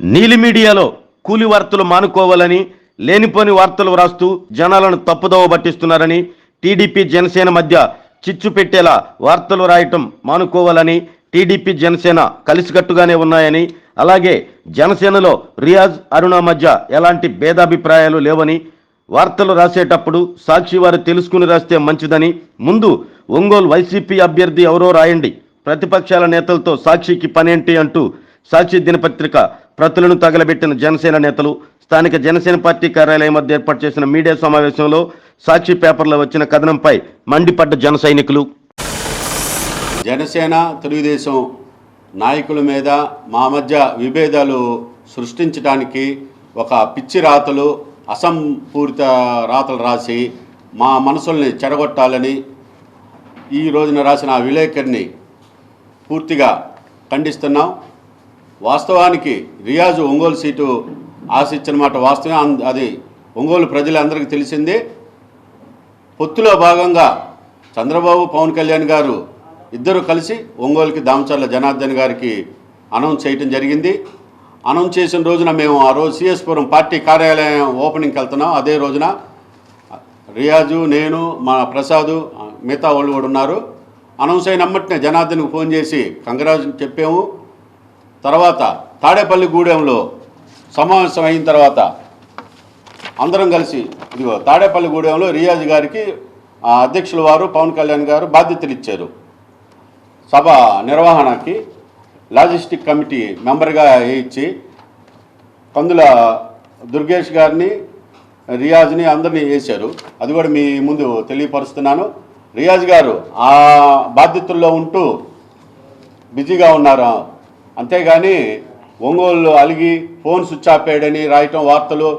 నీలి మీడియాలో కూలి వార్తలు మానుకోవాలని లేనిపోని వార్తలు వ్రాస్తూ జనాలను తప్పుదోవ పట్టిస్తున్నారని టీడీపీ జనసేన మధ్య చిచ్చు పెట్టేలా వార్తలు రాయటం మానుకోవాలని టీడీపీ జనసేన కలిసికట్టుగానే ఉన్నాయని అలాగే జనసేనలో రియాజ్ అరుణ మధ్య ఎలాంటి భేదాభిప్రాయాలు లేవని వార్తలు రాసేటప్పుడు సాక్షి వారు తెలుసుకుని రాస్తే మంచిదని ముందు ఒంగోలు వైసీపీ అభ్యర్థి ఎవరో రాయండి ప్రతిపక్షాల నేతలతో సాక్షికి పనేంటి అంటూ సాక్షి దినపత్రిక ప్రతులను తగలబెట్టిన జనసేన నేతలు స్థానిక జనసేన పార్టీ కార్యాలయం మధ్య ఏర్పాటు చేసిన మీడియా సమావేశంలో సాక్షి పేపర్లో వచ్చిన కథనంపై మండిపడ్డ జన సైనికులు. జనసేన తెలుగుదేశం నాయకుల మీద మా మధ్య విభేదాలు సృష్టించడానికి ఒక పిచ్చి రాతలు అసంపూరిత రాతలు రాసి మా మనసుల్ని చెడగొట్టాలని ఈ రోజున రాసిన ఆ విలేకరిని పూర్తిగా ఖండిస్తున్నాం. వాస్తవానికి రియాజు ఒంగోలు సీటు ఆశించనమాట వాస్తవం అది ఒంగోలు ప్రజలందరికీ తెలిసిందే. పొత్తులో భాగంగా చంద్రబాబు పవన్ కళ్యాణ్ గారు ఇద్దరు కలిసి ఒంగోలుకి దామచర్ల జనార్దన్ గారికి అనౌన్స్ చేయటం జరిగింది. అనౌన్స్ చేసిన రోజున మేము ఆ రోజు సిఎస్పురం పార్టీ కార్యాలయం ఓపెనింగ్కి వెళ్తున్నాం. అదే రోజున రియాజు నేను మా ప్రసాదు మిగతా వాళ్ళు కూడా ఉన్నారు. అనౌన్స్ అయినమ్మటినే జనార్దన్కి ఫోన్ చేసి కంగరాజు చెప్పాము తర్వాత తాడేపల్లి గూడెంలో సమావేశం అయిన తర్వాత అందరం కలిసి ఇదిగో తాడేపల్లి గూడెంలో రియాజ్ గారికి అధ్యక్షుల వారు పవన్ కళ్యాణ్ గారు బాధ్యతలు ఇచ్చారు. సభ నిర్వహణకి లాజిస్టిక్ కమిటీ మెంబర్గా ఇచ్చి కందుల దుర్గేష్ గారిని రియాజ్ని అందరినీ వేశారు. అది కూడా మీ ముందు తెలియపరుస్తున్నాను. రియాజ్ గారు ఆ బాధ్యతల్లో ఉంటూ బిజీగా ఉన్నారు. అంతేగాని ఒంగోలు అలిగి ఫోన్ స్విచ్ ఆఫ్ వేయడని రాయటం వార్తలు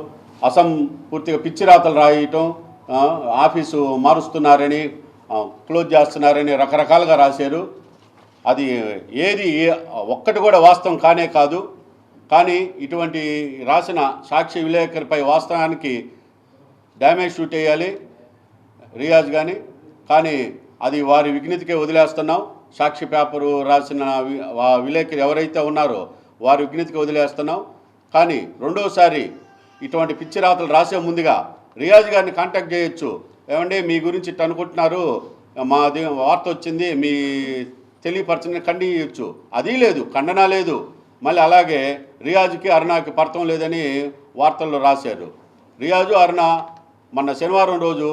అసం పూర్తిగా పిచ్చి రాతలు రాయటం ఆఫీసు మారుస్తున్నారని క్లోజ్ చేస్తున్నారని రకరకాలుగా రాశారు. అది ఏది ఏ- ఒక్కటి కూడా వాస్తవం కానే కాదు. కానీ ఇటువంటి రాసిన సాక్షి విలేకరిపై వాస్తవానికి డ్యామేజ్ షూట్ వేయాలి రియాజ్ కానీ కానీ అది వారి విఘ్నతకే వదిలేస్తున్నాం. సాక్షి పేపరు రాసిన విలేకరు ఎవరైతే ఉన్నారో వారి విజ్ఞతికి వదిలేస్తున్నాం. కానీ రెండోసారి ఇటువంటి పిచ్చి రాతలు రాసే ముందుగా రియాజ్ గారిని కాంటాక్ట్ చేయొచ్చు. ఏమండి మీ గురించి ఇట్ట అనుకుంటున్నారు మాది వార్త వచ్చింది మీ తెలియపరచని ఖండించచ్చు అది లేదు ఖండన లేదు. మళ్ళీ అలాగే రియాజ్కి అరుణాకి పడతాం లేదని వార్తల్లో రాశారు. రియాజు అరుణ మొన్న శనివారం రోజు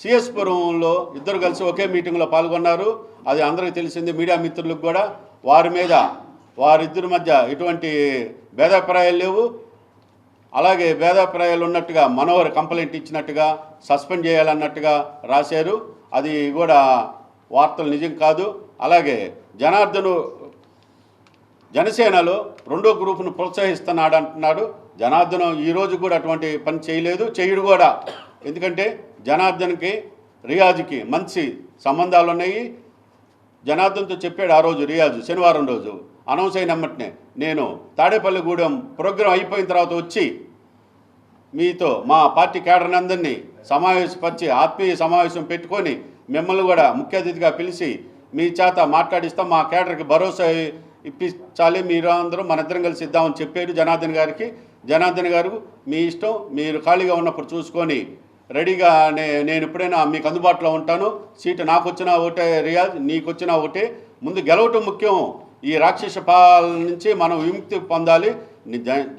సిఎస్ పురంలో ఇద్దరు కలిసి ఒకే మీటింగ్లో పాల్గొన్నారు. అది అందరికీ తెలిసింది మీడియా మిత్రులకు కూడా. వారి మీద వారిద్దరి మధ్య ఎటువంటి భేదాభిప్రాయాలు లేవు. అలాగే భేదాభిప్రాయాలు ఉన్నట్టుగా మనోహర్ కంప్లైంట్ ఇచ్చినట్టుగా సస్పెండ్ చేయాలన్నట్టుగా రాశారు. అది కూడా వార్తలు నిజం కాదు. అలాగే జనార్దను జనసేనలో రెండో గ్రూపును ప్రోత్సహిస్తున్నాడు అంటున్నాడు జనార్దనం ఈరోజు కూడా అటువంటి పని చేయలేదు. చేయుడు కూడా. ఎందుకంటే జనార్దన్కి రియాజ్కి మంచి సంబంధాలు ఉన్నాయి. జనార్దన్తో చెప్పాడు ఆ రోజు రియాజ్ శనివారం రోజు. అనౌన్స్ అయినమ్మటనే నేను తాడేపల్లిగూడెం ప్రోగ్రాం అయిపోయిన తర్వాత వచ్చి మీతో మా పార్టీ కేడర్ అందరినీ సమావేశపరిచి ఆత్మీయ సమావేశం పెట్టుకొని మిమ్మల్ని కూడా ముఖ్య అతిథిగా పిలిచి మీ చేత మాట్లాడిస్తాం. మా కేడర్కి భరోసా ఇప్పించాలి. మీరు అందరూ మన ఇద్దరం కలిసి ఇద్దామని చెప్పారు జనార్దన్ గారికి. జనార్దన్ గారు మీ ఇష్టం మీరు ఖాళీగా ఉన్నప్పుడు చూసుకొని రెడీగా నే నేను ఎప్పుడైనా మీకు అందుబాటులో ఉంటాను. సీటు నాకు వచ్చినా ఒకటే రియాజ్ నీకు వచ్చినా ఒకటే ముందు గెలవటం ముఖ్యం. ఈ రాక్షస పాల నుంచి మనం విముక్తి పొందాలి.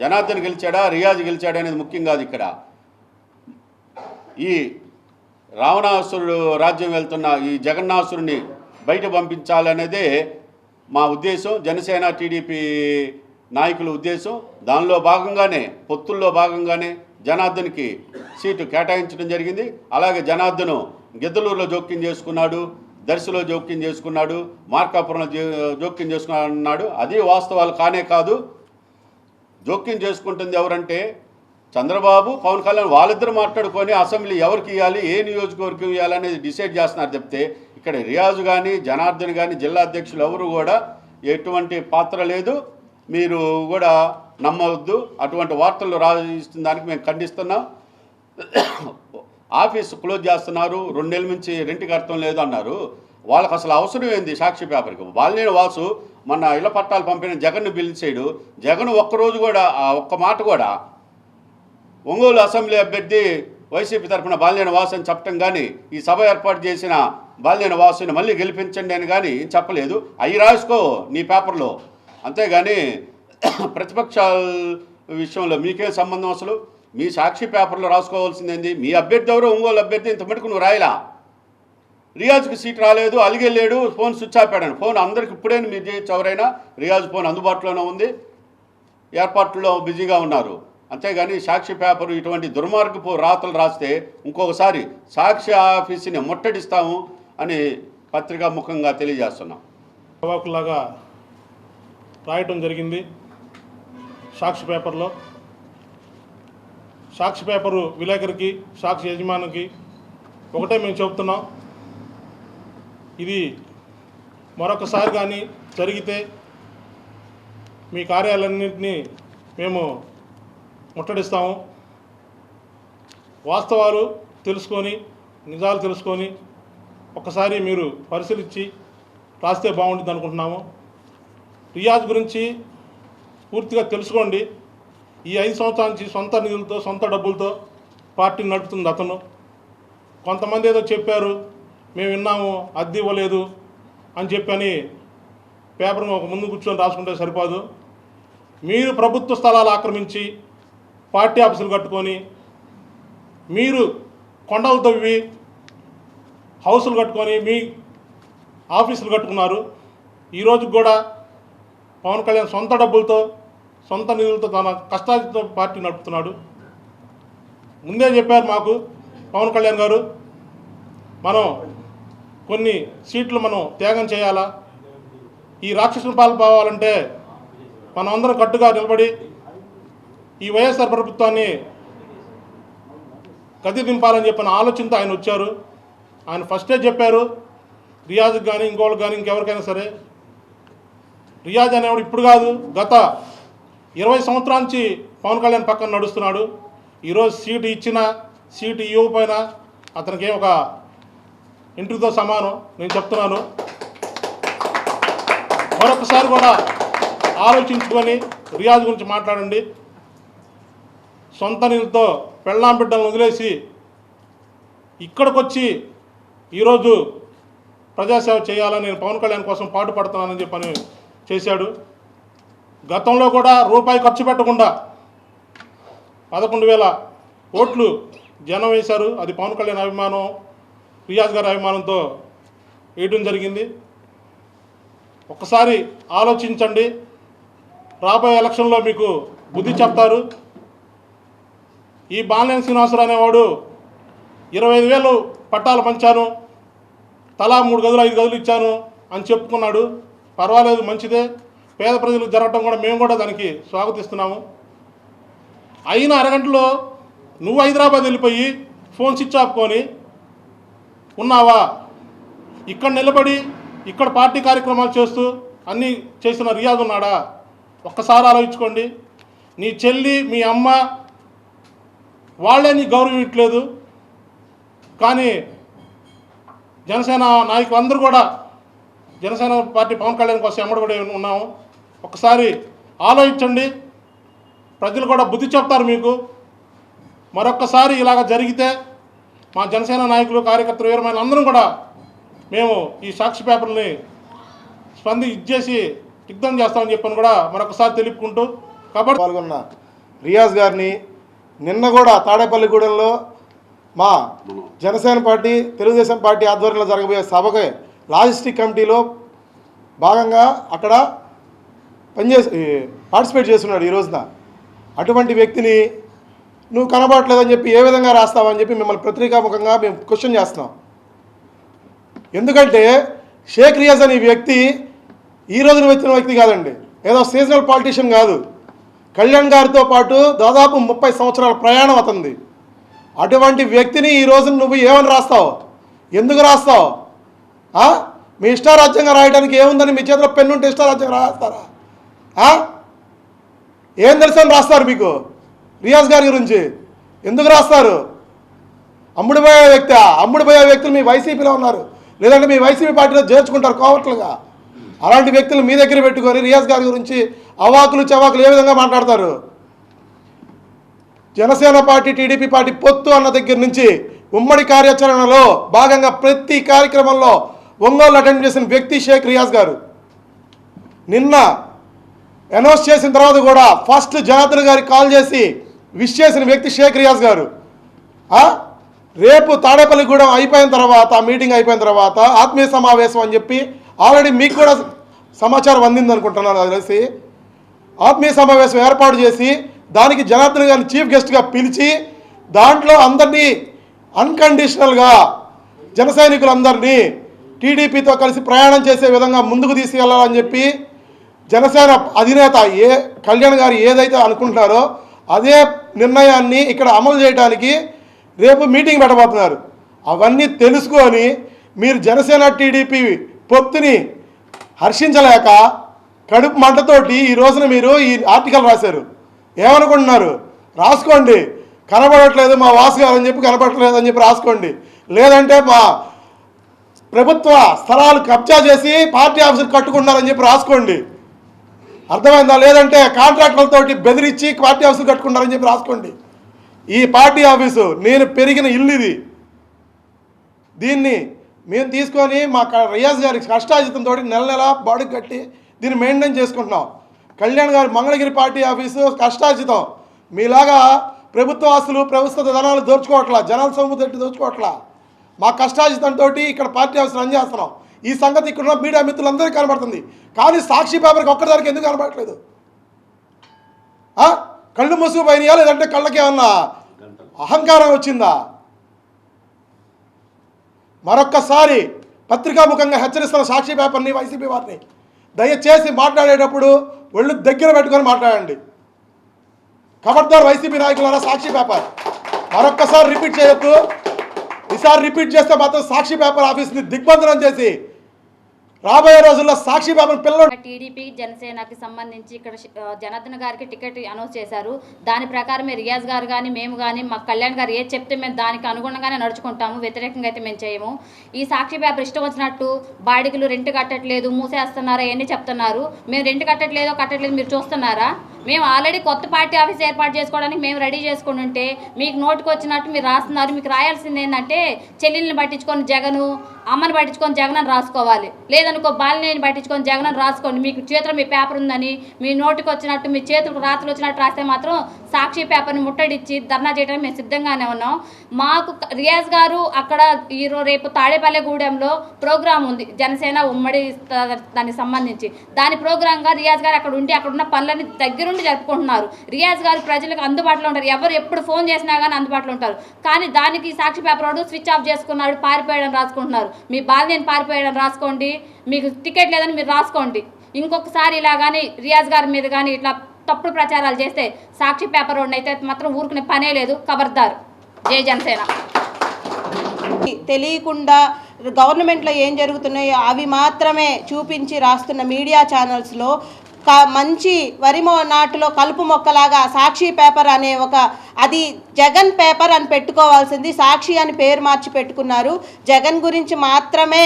జనార్దన్ గెలిచాడా రియాజ్ గెలిచాడా అనేది ముఖ్యం కాదు ఇక్కడ. ఈ రావణాసురుడు రాజ్యం వెళ్తున్న ఈ జగన్నాసురుని బయట పంపించాలనేదే మా ఉద్దేశం. జనసేన టీడీపీ నాయకుల ఉద్దేశం. దానిలో భాగంగానే పొత్తుల్లో భాగంగానే జనార్దన్కి సీటు కేటాయించడం జరిగింది. అలాగే జనార్దను గిద్దలూరులో జోక్యం చేసుకున్నాడు దర్శిలో జోక్యం చేసుకున్నాడు మార్కాపురంలో జో- జోక్యం చేసుకున్నాడు. అది వాస్తవాలు కానే కాదు. జోక్యం చేసుకుంటుంది ఎవరంటే చంద్రబాబు పవన్ కళ్యాణ్ వాళ్ళిద్దరు మాట్లాడుకొని అసెంబ్లీ ఎవరికి ఇవ్వాలి ఏ నియోజకవర్గం ఇవ్వాలి అనేది డిసైడ్ చేస్తున్నారు చెప్తే ఇక్కడ రియాజు కానీ జనార్దన్ కానీ జిల్లా అధ్యక్షులు ఎవరు కూడా ఎటువంటి పాత్ర లేదు. మీరు కూడా నమ్మవద్దు. అటువంటి వార్తలు రాజిస్తున్న దానికి మేము ఖండిస్తున్నాం. ఆఫీస్ క్లోజ్ చేస్తున్నారు. రెండు నెలల నుంచి రెంట్కి అర్థం లేదు అన్నారు. వాళ్ళకి అసలు అవసరం ఏంది సాక్షి పేపర్కి? వాళ్ళని వాసు మన ఇళ్ళ పట్టాలు పంపిన జగన్ను పిలిచాడు. జగన్ ఒక్కరోజు కూడా ఆ ఒక్క మాట కూడా ఒంగోలు అసెంబ్లీ అభ్యర్థి వైసీపీ తరఫున బాలినేని వాసు అని చెప్పటం కానీ ఈ సభ ఏర్పాటు చేసిన బాలినేని వాసుని మళ్ళీ గెలిపించండి అని కానీ చెప్పలేదు. అవి రాసుకో నీ పేపర్లో. అంతేగాని ప్రతిపక్షాల విషయంలో మీకేం సంబంధం అసలు? మీ సాక్షి పేపర్లో రాసుకోవాల్సిందేంది? మీ అభ్యర్థి ఎవరో? ఒంగోలు అభ్యర్థి ఇంత మటుకు నువ్వు రాయలా? రియాజ్కి సీట్ రాలేదు అలిగెళ్ళాడు ఫోన్ స్విచ్ ఆపాడాను ఫోన్ అందరికి ఇప్పుడే మీరు చేయొచ్చు ఎవరైనా రియాజ్ ఫోన్ అందుబాటులోనే ఉంది. ఏర్పాట్లలో బిజీగా ఉన్నారు. అంతేగాని సాక్షి పేపర్ ఇటువంటి దుర్మార్గపు రాతలు రాస్తే ఇంకొకసారి సాక్షి ఆఫీసుని ముట్టడిస్తాము అని పత్రికా ముఖంగా తెలియజేస్తున్నాం. అవాకులాగా రాయటం జరిగింది. సాక్షి పేపర్లో. సాక్షి పేపరు విలేకరికి సాక్షి యజమానికి ఒకటే మేము చెబుతున్నాం. ఇది మరొకసారి కానీ జరిగితే మీ కార్యాలన్నింటినీ మేము ముట్టడిస్తాము. వాస్తవాలు తెలుసుకొని నిజాలు తెలుసుకొని ఒకసారి మీరు పరిశీలించి రాస్తే బాగుంటుంది అనుకుంటున్నాము రియాజ్ గురించి పూర్తిగా తెలుసుకోండి. ఈ ఐదు సంవత్సరాల నుంచి సొంత నిధులతో సొంత డబ్బులతో పార్టీని నడుపుతుంది అతను. కొంతమంది ఏదో చెప్పారు మేము విన్నాము అద్దె ఇవ్వలేదు అని చెప్పని పేపర్ ఒక ముందు కూర్చొని రాసుకుంటే సరిపోదు. మీరు ప్రభుత్వ స్థలాలు ఆక్రమించి పార్టీ ఆఫీసులు కట్టుకొని మీరు కొండలు తవ్వి హౌసులు కట్టుకొని మీ ఆఫీసులు కట్టుకున్నారు. ఈరోజు కూడా పవన్ కళ్యాణ్ సొంత డబ్బులతో సొంత నిధులతో తన కష్టాలతో పార్టీ నడుపుతున్నాడు. ముందే చెప్పారు మాకు పవన్ కళ్యాణ్ గారు మనం కొన్ని సీట్లు మనం త్యాగం చేయాలా? ఈ రాక్షసుల పాలు పోవాలంటే మనం అందరం కట్టుగా నిలబడి ఈ వైఎస్ఆర్ ప్రభుత్వాన్ని గది దింపాలని చెప్పిన ఆలోచనతో ఆయన వచ్చారు. ఆయన ఫస్టే చెప్పారు రియాజ్కి కానీ ఇంకోళ్ళకి కానీ ఇంకెవరికైనా సరే రియాజ్ అనేవాడు ఇప్పుడు కాదు గత ఇరవై సంవత్సరాల నుంచి పవన్ కళ్యాణ్ పక్కన నడుస్తున్నాడు. ఈరోజు సీటు ఇచ్చినా సీటు ఇవ్వకపోయినా అతనికి ఒక ఇంటితో సమానం. నేను చెప్తున్నాను. మరొకసారి కూడా ఆలోచించుకొని రియాజ్ గురించి మాట్లాడండి. సొంత నీళ్ళతో పెళ్ళాం బిడ్డలను వదిలేసి ఇక్కడికి వచ్చి ఈరోజు ప్రజాసేవ చేయాలని నేను పవన్ కళ్యాణ్ కోసం పాటు పడుతున్నానని చెప్పని చేశాడు. గతంలో కూడా రూపాయి ఖర్చు పెట్టకుండా పదకొండు వేల ఓట్లు జనం వేశారు. అది పవన్ కళ్యాణ్ అభిమానం రియాజ్ గారి అభిమానంతో వేయడం జరిగింది. ఒక్కసారి ఆలోచించండి. రాబోయే ఎలక్షన్లో మీకు బుద్ధి చెప్తారు. ఈ బాలనేని శ్రీనివాసరావు అనేవాడు ఇరవై ఐదు వేలు పట్టాలు పంచాను. తలా మూడు గదులు ఐదు గదులు ఇచ్చాను అని చెప్పుకున్నాడు. పర్వాలేదు మంచిదే. పేద ప్రజలకు జరగటం కూడా మేము కూడా దానికి స్వాగతిస్తున్నాము. అయిన అరగంటలో నువ్వు హైదరాబాద్ వెళ్ళిపోయి ఫోన్ స్విచ్ ఆపుకొని ఉన్నావా? ఇక్కడ నిలబడి ఇక్కడ పార్టీ కార్యక్రమాలు చేస్తూ అన్నీ చేసిన రియాజ్ ఉన్నాడా? ఒక్కసారి ఆలోచించుకోండి. నీ చెల్లి మీ అమ్మ వాళ్ళే నీ గౌరవం ఇవ్వట్లేదు. కానీ జనసేన నాయకులందరూ కూడా జనసేన పార్టీ పవన్ కళ్యాణ్ కోసం ఎమ్మడబడి ఉన్నాము. ఒకసారి ఆలోచించండి. ప్రజలు కూడా బుద్ధి చెప్తారు మీకు. మరొక్కసారి ఇలాగ జరిగితే మా జనసేన నాయకులు కార్యకర్తలు వీరమైన అందరం కూడా మేము ఈ సాక్షి పేపర్ని స్పంది ఇచ్చేసి దిగ్ధం చేస్తామని చెప్పని కూడా మరొకసారి తెలుపుకుంటూ కాబట్టి పాల్గొన్న రియాజ్ గారిని నిన్న కూడా తాడేపల్లిగూడెంలో మా జనసేన పార్టీ తెలుగుదేశం పార్టీ ఆధ్వర్యంలో జరగబోయే సభకి లాజిస్టిక్ కమిటీలో భాగంగా అక్కడ పనిచేసి పార్టిసిపేట్ చేస్తున్నాడు ఈ రోజున. అటువంటి వ్యక్తిని నువ్వు కనబడట్లేదని చెప్పి ఏ విధంగా రాస్తావని చెప్పి మిమ్మల్ని పత్రికాముఖంగా మేము క్వశ్చన్ చేస్తున్నాం. ఎందుకంటే షేక్ రియాజ్ అనే వ్యక్తి ఈ రోజున వచ్చిన వ్యక్తి కాదండి. ఏదో సీజనల్ పాలిటీషియన్ కాదు. కళ్యాణ్ గారితో పాటు దాదాపు ముప్పై సంవత్సరాల ప్రయాణం అతంది అటువంటి వ్యక్తిని ఈ రోజున నువ్వు ఏమని రాస్తావు? ఎందుకు రాస్తావు? మీ ఇష్టారాజ్యంగా రాయడానికి ఏముందని మీ చేతిలో పెన్ను ఉంటే ఇష్టారాజ్యంగా రాస్తారా? ఏం తెలుసని రాస్తారు మీకు? రియాజ్ గారి గురించి. ఎందుకు రాస్తారు? అమ్ముడిపోయే వ్యక్తి అమ్ముడిపోయే వ్యక్తులు మీ వైసీపీలో ఉన్నారు. లేదంటే మీ వైసీపీ పార్టీలో చేర్చుకుంటారు కోవట్లుగా. అలాంటి వ్యక్తులు మీ దగ్గర పెట్టుకొని రియాజ్ గారి గురించి అవాకులు చవాకులు ఏ విధంగా మాట్లాడతారు? జనసేన పార్టీ టీడీపీ పార్టీ పొత్తు అన్న దగ్గర నుంచి ఉమ్మడి కార్యాచరణలో భాగంగా ప్రతి కార్యక్రమంలో ఒంగోలు అటెండ్ చేసిన వ్యక్తి షేక్ రియాజ్ గారు. నిన్న అనౌన్స్ చేసిన తర్వాత కూడా ఫస్ట్ జనార్దన్ గారికి కాల్ చేసి విష్ చేసిన వ్యక్తి షేక్ రియాజ్ గారు. రేపు రేపు తాడేపల్లిగూడెం అయిపోయిన తర్వాత మీటింగ్ అయిపోయిన తర్వాత ఆత్మీయ సమావేశం అని చెప్పి ఆల్రెడీ మీకు కూడా సమాచారం అందింది అనుకుంటున్నాను అది తెలిసి. ఆత్మీయ సమావేశం ఏర్పాటు చేసి దానికి జనార్దన్ గారిని చీఫ్ గెస్ట్గా పిలిచి దాంట్లో అందరినీ అన్కండిషనల్గా జన సైనికులందరినీ టీడీపీతో కలిసి ప్రయాణం చేసే విధంగా ముందుకు తీసుకెళ్ళాలని చెప్పి జనసేన అధినేత ఏ కళ్యాణ్ గారు ఏదైతే అనుకుంటున్నారో అదే నిర్ణయాన్ని ఇక్కడ అమలు చేయడానికి రేపు మీటింగ్ పెట్టబోతున్నారు. అవన్నీ తెలుసుకొని మీరు జనసేన టీడీపీ పొత్తుని హర్షించలేక కడుపు మంటతోటి ఈ రోజున మీరు ఈ ఆర్టికల్ రాశారు. ఏమనుకుంటున్నారు? రాసుకోండి. కనబడట్లేదు మా వాసు గారు అని చెప్పి కనబడట్లేదు అని చెప్పి రాసుకోండి. లేదంటే మా ప్రభుత్వ స్థలాలు కబ్జా చేసి పార్టీ ఆఫీసులు కట్టుకుంటున్నారని చెప్పి రాసుకోండి. అర్థమైందా? లేదంటే కాంట్రాక్టర్లతో బెదిరించి పార్టీ ఆఫీసులు కట్టుకుంటారని చెప్పి రాసుకోండి. ఈ పార్టీ ఆఫీసు నేను పెరిగిన ఇల్లు ఇది. దీన్ని మేము తీసుకొని మా రియాజ్ గారి కష్టాజితంతో నెల నెల బాడీ కట్టి దీన్ని మెయింటైన్ చేసుకుంటున్నాం. కళ్యాణ్ గారి మంగళగిరి పార్టీ ఆఫీసు కష్టాజితం. మీలాగా ప్రభుత్వ ఆస్తులు ప్రభుత్వ ధనాలు దోచుకోవట్లా జనాల సొమ్ము తట్టి దోచుకోవట్లా మా కష్టాజితంతో ఇక్కడ పార్టీ ఆఫీస్ రన్ చేస్తున్నాం. ఈ సంగతి ఇక్కడ ఉన్న మీడియా మిత్రులందరికీ కనబడుతుంది. కానీ సాక్షి పేపర్కి ఒక్కదానికి ఎందుకు కనబడట్లేదు? కళ్ళు కళ్ళు మూసుకుపోయినాయా లేదంటే కళ్ళకేమన్నా అహంకారం వచ్చిందా? మరొక్కసారి పత్రికాముఖంగా హెచ్చరిస్తున్న సాక్షి పేపర్ని వైసీపీ వారిని దయచేసి మాట్లాడేటప్పుడు ఒళ్ళు దగ్గర పెట్టుకొని మాట్లాడండి. ఖబర్దార్ వైసీపీ నాయకులారా సాక్షి పేపర్. మరొక్కసారి రిపీట్ చేయొద్దు. ఈసారి రిపీట్ చేస్తే మాత్రం సాక్షి పేపర్ ఆఫీస్ని దిగ్బంధనం చేసి రాబోయే రోజుల్లో సాక్షి పేపర్ పిల్లలు టీడీపీ జనసేనకి సంబంధించి ఇక్కడ జనార్దన్ గారికి టికెట్ అనౌన్స్ చేశారు. దాని ప్రకారమే రియాజ్ గారు కానీ మేము కానీ మా కళ్యాణ్ గారు ఏది చెప్తే మేము దానికి అనుగుణంగానే నడుచుకుంటాము. వ్యతిరేకంగా అయితే మేము చేయము. ఈ సాక్షి పేపర్ ఇష్టం వచ్చినట్టు బాడికలు రెంట్ కట్టట్లేదు మూసేస్తున్నారా అవన్నీ చెప్తున్నారు. మేము రెంట్ కట్టట్లేదో కట్టట్లేదు మీరు చూస్తున్నారా? మేము ఆల్రెడీ కొత్త పార్టీ ఆఫీస్ ఏర్పాటు చేసుకోవడానికి మేము రెడీ చేసుకుని ఉంటే మీకు నోటుకు వచ్చినట్టు మీరు రాస్తున్నారు. మీకు రాయాల్సింది ఏంటంటే చెల్లెల్ని పట్టించుకొని జగను అమ్మని పట్టించుకొని జగన్ అని రాసుకోవాలి లేదనుకో బాలినేని పట్టించుకొని జగన్ రాసుకోండి. మీకు చేతిలో మీ పేపర్ ఉందని మీ నోటికి వచ్చినట్టు మీ చేతులకు రాత్రులు వచ్చినట్టు రాస్తే మాత్రం సాక్షి పేపర్ని ముట్టడిచ్చి ధర్నా చేయడానికి మేము సిద్ధంగానే ఉన్నాం. మాకు రియాజ్ గారు అక్కడ ఈరోజు రేపు తాడేపల్లెగూడెంలో ప్రోగ్రామ్ ఉంది. జనసేన ఉమ్మడి దానికి సంబంధించి. దాని ప్రోగ్రాంగా రియాజ్ గారు అక్కడ ఉండి అక్కడ ఉన్న పనులన్నీ దగ్గరుండి జరుపుకుంటున్నారు. రియాజ్ గారు ప్రజలకు అందుబాటులో ఉంటారు. ఎవరు ఎప్పుడు ఫోన్ చేసినా కానీ అందుబాటులో ఉంటారు. కానీ దానికి సాక్షి పేపర్ వాడు స్విచ్ ఆఫ్ చేసుకున్నాడు పారిపోయడం రాసుకుంటున్నారు. మీ బాల్యం పారిపోయడం రాసుకోండి. మీకు టికెట్ లేదని మీరు రాసుకోండి. ఇంకొకసారి ఇలా కానీ రియాజ్ గారి మీద కానీ ఇట్లా తప్పుడు ప్రచారాలు చేస్తే సాక్షి పేపర్ వాడిని అయితే మాత్రం ఊరుకునే పనే లేదు. ఖబర్దార్ జై జనసేన. తెలియకుండా గవర్నమెంట్లో ఏం జరుగుతున్నాయో అవి మాత్రమే చూపించి రాస్తున్న మీడియా ఛానల్స్లో మంచి వరి నాటులో కలుపు మొక్కలాగా సాక్షి పేపర్ అనే ఒక అది జగన్ పేపర్ అని పెట్టుకోవాల్సింది. సాక్షి అని పేరు మార్చి పెట్టుకున్నారు. జగన్ గురించి మాత్రమే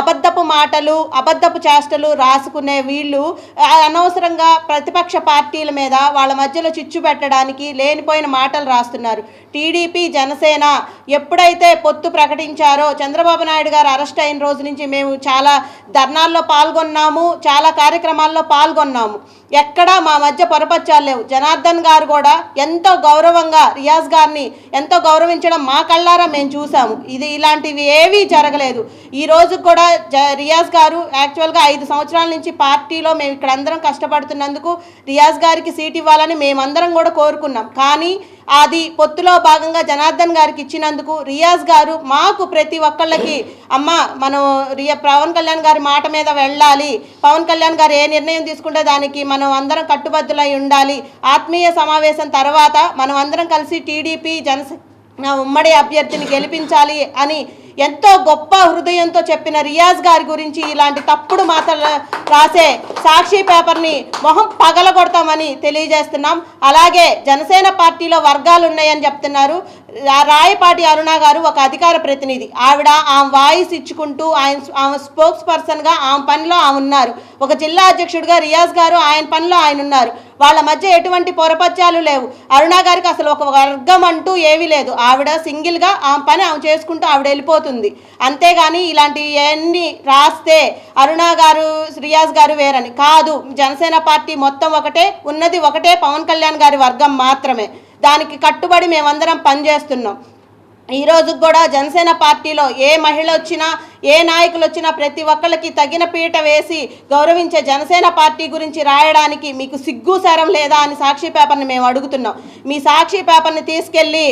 అబద్ధపు మాటలు అబద్ధపు చేష్టలు రాసుకునే వీళ్ళు అనవసరంగా ప్రతిపక్ష పార్టీల మీద వాళ్ళ మధ్యలో చిచ్చు పెట్టడానికి లేనిపోయిన మాటలు రాస్తున్నారు. టీడీపీ జనసేన ఎప్పుడైతే పొత్తు ప్రకటించారో చంద్రబాబు నాయుడు గారు అరెస్ట్ అయిన రోజు నుంచి మేము చాలా ధర్నాల్లో పాల్గొన్నాము చాలా కార్యక్రమాల్లో పాల్గొన్నాము. ఉన్నాము. ఎక్కడా మా మధ్య పొరపచ్చాలు లేవు. జనార్దన్ గారు కూడా ఎంతో గౌరవంగా రియాజ్ గారిని ఎంతో గౌరవించడం మా కళ్ళారా మేము చూసాము ఇది ఇలాంటివి ఏవీ జరగలేదు. ఈ రోజు కూడా జ రియాజ్ గారు యాక్చువల్గా ఐదు సంవత్సరాల నుంచి పార్టీలో మేము ఇక్కడ అందరం కష్టపడుతున్నందుకు రియాజ్ గారికి సీట్ ఇవ్వాలని మేమందరం కూడా కోరుకున్నాం. కానీ అది పొత్తులో భాగంగా జనార్దన్ గారికి ఇచ్చినందుకు రియాజ్ గారు మాకు ప్రతి ఒక్కళ్ళకి అమ్మ మనం రియా పవన్ కళ్యాణ్ గారి మాట మీద వెళ్ళాలి. పవన్ కళ్యాణ్ గారు ఏ నిర్ణయం తీసుకుంటే దానికి మనం అందరం కట్టుబద్దులై ఉండాలి. ఆత్మీయ సమావేశం తర్వాత మనం అందరం కలిసి టీడీపీ జనసే ఉమ్మడి అభ్యర్థిని గెలిపించాలి అని ఎంతో గొప్ప హృదయంతో చెప్పిన రియాజ్ గారి గురించి ఇలాంటి తప్పుడు మాటలు రాసే సాక్షి పేపర్ని మొహం పగలగొడతామని తెలియజేస్తున్నాం. అలాగే జనసేన పార్టీలో వర్గాలు ఉన్నాయని చెప్తున్నారు. రాయపాటి అరుణ గారు ఒక అధికార ప్రతినిధి. ఆవిడ ఆమె వాయిస్ ఇచ్చుకుంటూ ఆయన ఆమె స్పోక్స్ పర్సన్గా ఆమె పనిలో ఆమె ఉన్నారు. ఒక జిల్లా అధ్యక్షుడిగా రియాజ్ గారు ఆయన పనిలో ఆయన ఉన్నారు. వాళ్ళ మధ్య ఎటువంటి పొరపత్యాలు లేవు. అరుణ గారికి అసలు ఒక వర్గం అంటూ ఏమీ లేదు. ఆవిడ సింగిల్గా ఆమె పని ఆమె చేసుకుంటూ ఆవిడ వెళ్ళిపోతుంది. అంతేగాని ఇలాంటి ఎన్ని రాస్తే అరుణ గారు రియాజ్ గారు వేరని. కాదు జనసేన పార్టీ మొత్తం ఒకటే ఉన్నది ఒకటే పవన్ కళ్యాణ్ గారి వర్గం మాత్రమే. దానికి కట్టుబడి మేమందరం పనిచేస్తున్నాం. ఈరోజు కూడా జనసేన పార్టీలో ఏ మహిళ వచ్చినా ఏ నాయకులు వచ్చినా ప్రతి ఒక్కళ్ళకి తగిన పీట వేసి గౌరవించే జనసేన పార్టీ గురించి రాయడానికి మీకు సిగ్గు సరం లేదా అని సాక్షి పేపర్ని మేము అడుగుతున్నాం. మీ సాక్షి పేపర్ని తీసుకెళ్ళి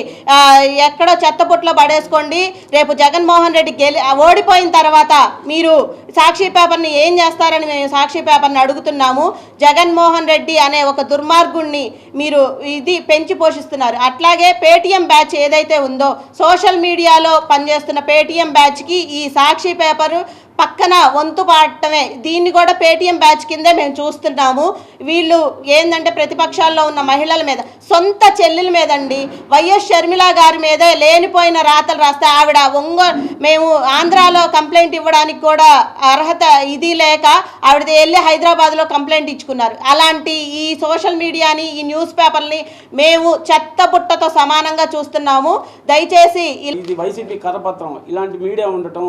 ఎక్కడో చెత్తపుట్లో పడేసుకోండి. రేపు జగన్మోహన్ రెడ్డి గెలి ఆ, ఓడిపోయిన తర్వాత మీరు సాక్షి పేపర్ని ఏం చేస్తారని మేము సాక్షి పేపర్ని అడుగుతున్నాము. జగన్మోహన్ రెడ్డి అనే ఒక దుర్మార్గుణ్ణి మీరు ఇది పెంచి పోషిస్తున్నారు. అట్లాగే పేటీఎం బ్యాచ్ ఏదైతే ఉందో సోషల్ మీడియాలో పనిచేస్తున్న పేటీఎం బ్యాచ్కి ఈ సాక్షి పేపరు పక్కన వంతు పాడటమే దీన్ని కూడా పేటీఎం బ్యాచ్ కిందే మేము చూస్తున్నాము. వీళ్ళు ఏంటంటే ప్రతిపక్షాల్లో ఉన్న మహిళల మీద సొంత చెల్లెల మీదండి. వైఎస్ షర్మిల గారి మీదే లేనిపోయిన రాతలు రాస్తే ఆవిడ ఒంగో మేము ఆంధ్రాలో కంప్లైంట్ ఇవ్వడానికి కూడా అర్హత ఇది లేక ఆవిడ వెళ్ళి హైదరాబాద్లో కంప్లైంట్ ఇచ్చుకున్నారు. అలాంటి ఈ సోషల్ మీడియాని ఈ న్యూస్ పేపర్ని మేము చెత్త బుట్టతో సమానంగా చూస్తున్నాము. దయచేసి ఇది వైసీపీ కరపత్రం. ఇలాంటి మీడియా ఉండటం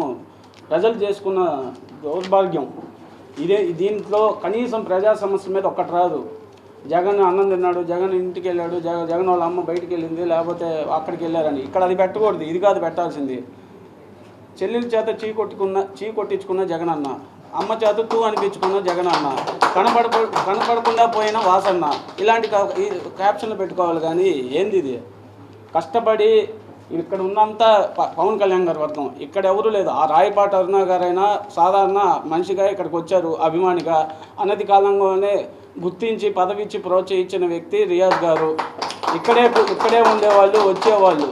ప్రజలు చేసుకున్న దౌర్భాగ్యం. ఇదే దీంట్లో కనీసం ప్రజా సమస్య మీద ఒక్కటి రాదు. జగన్ అన్నం తిన్నాడు జగన్ ఇంటికి వెళ్ళాడు జగ జగన్ వాళ్ళ అమ్మ బయటికి వెళ్ళింది లేకపోతే అక్కడికి వెళ్ళారని. ఇక్కడ అది పెట్టకూడదు ఇది కాదు పెట్టాల్సింది. చెల్లెల చేత చీ కొట్టుకున్న చీ కొట్టించుకున్న జగన్ అన్న అమ్మ చేత తూ అనిపించుకున్న జగన్ అన్న కనపడ కనపడకుండా పోయిన వాసన్న. ఇలాంటి క్యాప్షన్లు పెట్టుకోవాలి కానీ ఏంది ఇది? కష్టపడి ఇక్కడ ఉన్నంత పవన్ కళ్యాణ్ గారి వర్గం. ఇక్కడ ఎవరు లేదు. ఆ రాయపాటి అరుణ గారైనా సాధారణ మనిషిగా ఇక్కడికి వచ్చారు అభిమానిగా. అనతి కాలంలోనే గుర్తించి పదవిచ్చి ప్రోత్సహించిన వ్యక్తి రియాజ్ గారు. ఇక్కడే ఇక్కడే ఉండేవాళ్ళు వచ్చేవాళ్ళు.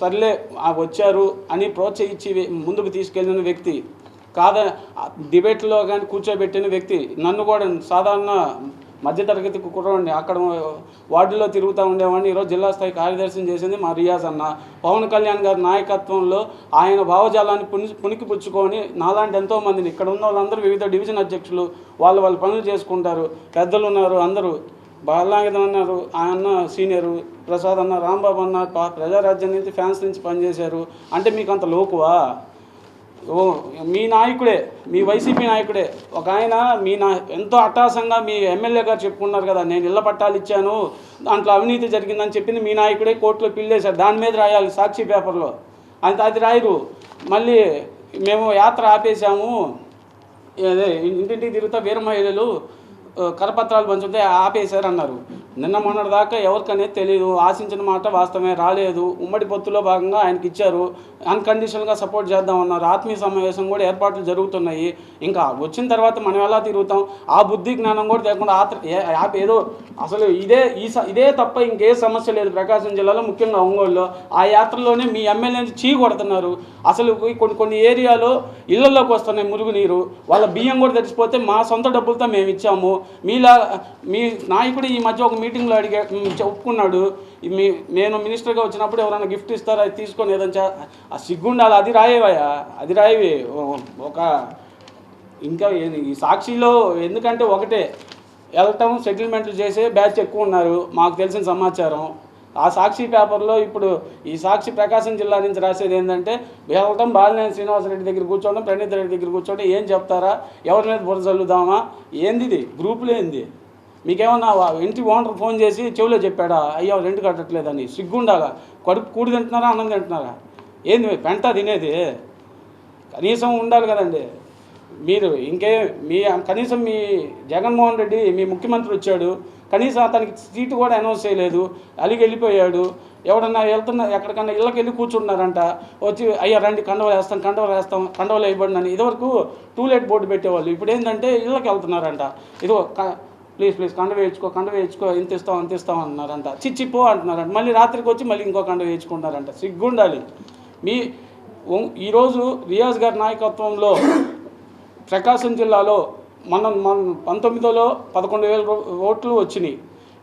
సర్లే వచ్చారు అని ప్రోత్సహించి ముందుకు తీసుకెళ్ళిన వ్యక్తి. కాద డిబేట్లో కానీ కూర్చోబెట్టిన వ్యక్తి. నన్ను కూడా సాధారణ మధ్యతరగతి కుర్రోడిని అక్కడ వార్డులో తిరుగుతూ ఉండేవాడిని. ఈరోజు జిల్లా స్థాయి కార్యదర్శిని చేసింది మా రియాజ్ అన్న. పవన్ కళ్యాణ్ గారి నాయకత్వంలో ఆయన భావజాలాన్ని పుని పునికి నాలాంటి ఎంతో మందిని ఇక్కడ ఉన్న వాళ్ళందరూ వివిధ డివిజన్ అధ్యక్షులు వాళ్ళు వాళ్ళ పనులు చేసుకుంటారు. పెద్దలు ఉన్నారు అందరూ. బాలాగదం అన్నారు ఆయన సీనియరు ప్రసాద్ అన్న రాంబాబు అన్న ప్రజారాజ్యం నుంచి ఫ్యాన్స్ నుంచి పనిచేశారు. అంటే మీకు అంత లోకువా? ఓ మీ నాయకుడే మీ వైసీపీ నాయకుడే. ఒక ఆయన మీ నా ఎంతో అట్టాసంగా మీ ఎమ్మెల్యే గారు చెప్పుకున్నారు కదా నేను ఇళ్ళ పట్టాలు ఇచ్చాను దాంట్లో అవినీతి జరిగిందని చెప్పింది మీ నాయకుడే కోర్టులో పిల్లేశారు దాని మీద రాయాలి సాక్షి పేపర్లో. అంత అది రాయరు. మళ్ళీ మేము యాత్ర ఆపేశాము. అదే ఇంటింటికి తిరుగుతా వీరమహిళలు కరపత్రాలు పంచుతే ఆపేశారు అన్నారు నిన్న మొన్నటిదాకా ఎవరికనేది తెలియదు ఆశించిన మాట వాస్తవమే రాలేదు. ఉమ్మడి పొత్తులో భాగంగా ఆయనకి ఇచ్చారు. అన్కండిషనల్గా సపోర్ట్ చేద్దామన్నారు ఆత్మీయ సమావేశం కూడా ఏర్పాట్లు జరుగుతున్నాయి. ఇంకా వచ్చిన తర్వాత మనం ఎలా తిరుగుతాం? ఆ బుద్ధి జ్ఞానం కూడా లేకుండా ఆత్ర ఏ- యాప్ ఏదో అసలు ఇదే ఈ స- ఇదే తప్ప ఇంకే సమస్య లేదు. ప్రకాశం జిల్లాలో ముఖ్యంగా ఒంగోలులో. ఆ యాత్రలోనే మీ ఎమ్మెల్యేని చీ కొడుతున్నారు. అసలు కొన్ని కొన్ని ఏరియాలో ఇళ్ళలోకి వస్తున్నాయి మురుగునీరు. వాళ్ళ బియ్యం కూడా తెచ్చిపోతే మా సొంత డబ్బులతో మేము ఇచ్చాము. మీలా మీ నాయకుడు ఈ మధ్య ఒక మీటింగ్లో అడిగా ఒప్పుకున్నాడు. మీ నేను మినిస్టర్గా వచ్చినప్పుడు ఎవరైనా గిఫ్ట్ ఇస్తారా అది తీసుకొని ఏదైనా ఆ సిగ్గుండాలి అది రాయేవయ్యా అది రాయవి. ఒక ఇంకా ఈ సాక్షిలో ఎందుకంటే ఒకటే వెళ్ళటం సెటిల్మెంట్లు చేసే బ్యాచ్ ఎక్కువ ఉన్నారు మాకు తెలిసిన సమాచారం. ఆ సాక్షి పేపర్లో ఇప్పుడు ఈ సాక్షి ప్రకాశం జిల్లా నుంచి రాసేది ఏంటంటే వెళ్ళటం బాలినేని శ్రీనివాసరెడ్డి దగ్గర కూర్చోవడం ప్రణీత్ రెడ్డి దగ్గర కూర్చోవడం ఏం చెప్తారా ఎవరి మీద బుర్ర చల్లుదామా ఏంది ఇది గ్రూపులో ఏంది? మీకేమన్నా ఇంటి ఓనర్ ఫోన్ చేసి చెవిలో చెప్పాడా? అయ్యో రెంట్ కట్టట్లేదని. సిగ్గుండాలా కడుపు కూడి తింటున్నారా అన్నం తింటున్నారా? ఏంది పెంట తినేది? కనీసం ఉండాలి కదండి. మీరు ఇంకే మీ కనీసం మీ జగన్మోహన్ రెడ్డి మీ ముఖ్యమంత్రి వచ్చాడు. కనీసం అతనికి సీటు కూడా అనౌన్స్ చేయలేదు. అలిగి వెళ్ళిపోయాడు. ఎవడన్నా వెళ్తున్నా ఎక్కడికన్నా ఇళ్ళకి వెళ్ళి కూర్చున్నారంట వచ్చి అయ్యా రండి కండవలు వేస్తాం కండవలు వేస్తాం కండవలు వేయబడినని. ఇదివరకు టూలెట్ బోర్డు పెట్టేవాళ్ళు. ఇప్పుడు ఏంటంటే ఇళ్ళకి వెళ్తున్నారంట ఇదిగో ప్లీజ్ ప్లీజ్ కండ వేయించుకో కండ వేయించుకో ఇంత ఇస్తాం అంత ఇస్తాం అంటున్నారంట చిచ్చిపో అంటున్నారంట. మళ్ళీ రాత్రికి వచ్చి మళ్ళీ ఇంకో కండ వేయించుకుంటున్నారంట. సిగ్గుండాలి. మీ ఈరోజు రియాజ్ గారి నాయకత్వంలో ప్రకాశం జిల్లాలో మన మన పంతొమ్మిదిలో పదకొండు వేల ఓట్లు వచ్చినాయి.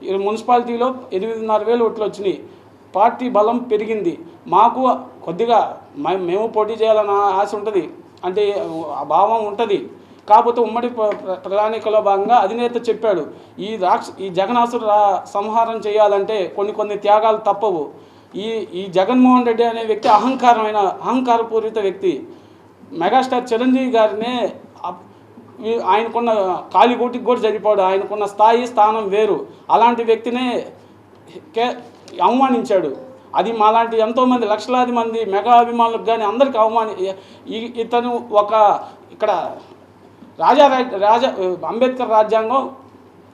ఈ మున్సిపాలిటీలో ఎనిమిదిన్నర వేలు ఓట్లు వచ్చినాయి. పార్టీ బలం పెరిగింది. మాకు కొద్దిగా మేము పోటీ చేయాలన్న ఆశ ఉంటుంది. అంటే ఆ భావం ఉంటుంది. కాకపోతే ఉమ్మడి ప్ర- ప్రణాళికలో భాగంగా అధినేత చెప్పాడు ఈ రాక్ష ఈ జగనాసురు రా సంహారం చేయాలంటే కొన్ని కొన్ని త్యాగాలు తప్పవు. ఈ ఈ జగన్మోహన్ రెడ్డి అనే వ్యక్తి అహంకారమైన అహంకారపూరిత వ్యక్తి. మెగాస్టార్ చిరంజీవి గారినే ఆయనకున్న కాలిగోటికి కూడా సరిపోడు ఆయనకున్న స్థాయి స్థానం వేరు. అలాంటి వ్యక్తినే కే అవమానించాడు. అది మాలాంటి ఎంతోమంది లక్షలాది మంది మెగా అభిమానులకు కానీ అందరికీ అవమాని ఈ- ఇతను ఒక ఇక్కడ రాజా రా- రాజా అంబేద్కర్ రాజ్యాంగం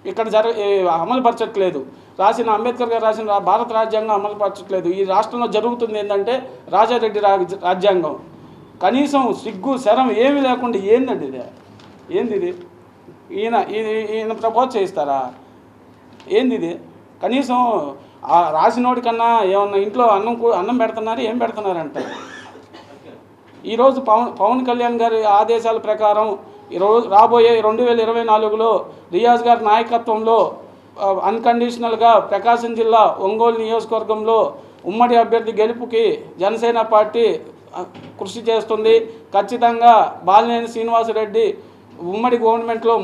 ఇక్కడ జర అమలుపరచట్లేదు. రాసిన అంబేద్కర్ గారు రాసిన భారత రాజ్యాంగం అమలుపరచట్లేదు. ఈ రాష్ట్రంలో జరుగుతుంది ఏంటంటే రాజారెడ్డి రాజ్- రాజ్యాంగం. కనీసం సిగ్గు శరం ఏమీ లేకుండా ఏందండి ఇది? ఏంది ఇది? ఈయన ఈయన ప్రపోజ్ చేయిస్తారా? ఏంది ఇది? కనీసం ఆ రాసినోడి కన్నా ఏమన్నా ఇంట్లో అన్నం కూ- అన్నం పెడుతున్నారు ఏం పెడుతున్నారంట? ఈరోజు పవన్ పవన్ కళ్యాణ్ గారి ఆదేశాల ప్రకారం ఈరోజు రాబోయే రెండు వేల ఇరవై నాలుగులో రియాజ్ గారి నాయకత్వంలో అన్కండిషనల్గా ప్రకాశం జిల్లా ఒంగోలు నియోజకవర్గంలో ఉమ్మడి అభ్యర్థి గెలుపుకి జనసేన పార్టీ కృషి చేస్తుంది. ఖచ్చితంగా బాలినేని శ్రీనివాసరెడ్డి ఉమ్మడి గవర్నమెంట్లో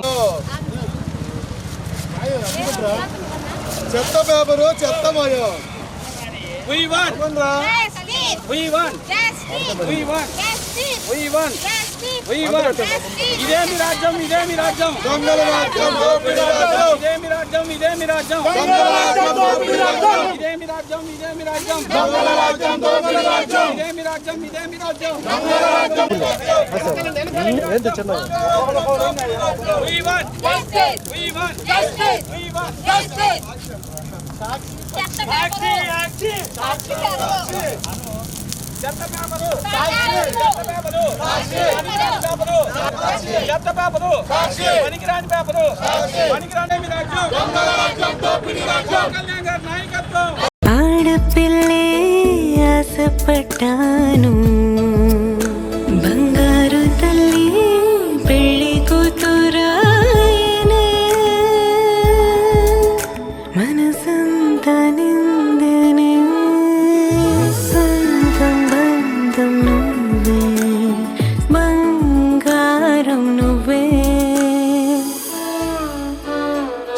చెత్త పేపరు చెత్త మయో We won! We won! We won! We won! We won! ఇదేమి రాజ్యం ఇదేమి రాజ్యం దొంగల రాజ్యం దోపిడీ రాజ్యం ఇదేమి రాజ్యం ఇదేమి రాజ్యం దొంగల రాజ్యం దోపిడీ రాజ్యం ఇదేమి రాజ్యం ఇదేమి రాజ్యం దొంగల రాజ్యం దోపిడీ రాజ్యం ఇదేమి రాజ్యం ఇదేమి రాజ్యం We won! We won! We won! చెత్త పేపరు చెత్త పేపరు పనికిరాని పేపరు చెత్త పేపరు పనికిరాని పేపరు పనికిరాని మీ రాజ్యం కళ్యాణ్ గారి నాయకత్వం ఆడపిల్లే ఆశపడ్డాను.